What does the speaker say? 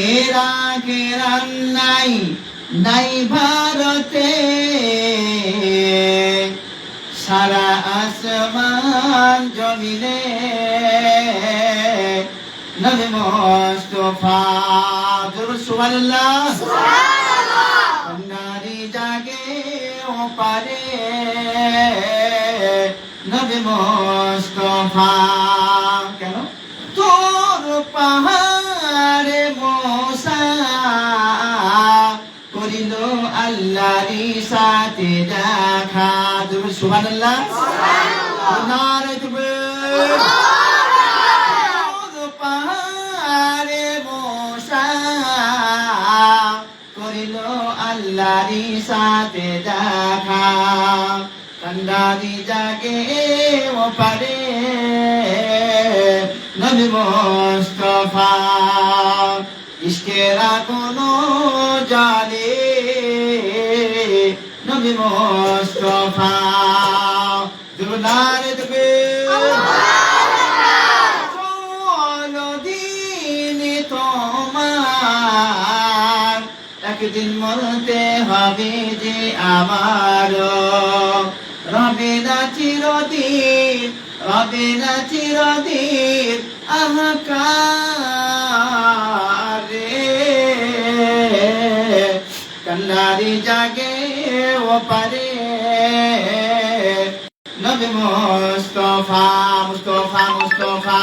এর আখেরাত নাই নাই ভারতে। সারা আসমান জমিনে নবী মোস্তফা জোর সুবহানাল্লাহ। নারী জাগে ও পারে নবী মোস্তফা কেন? তোর পাহাড়ে করিল আল্লাহরি সাথে দেখা জোর সুবহানাল্লাহ। নারে তুকবীর পাহাড়ে মশা করিল আল্লাহরি সাথে দেখা। কান্দারি জাগে ও পারে নবী মোস্তফা। ইশকেরা কোনো জালে নবী মোস্তফা। দুনারে তবে চলো দিন তোমার। একদিন মরতে হবে যে আমার রবে না চিরদিন, রবে না চিরদিন, আহাকারে। কন্নারি জাগে ও পারে নবী মুস্তফা মুস্তফা মুস্তফা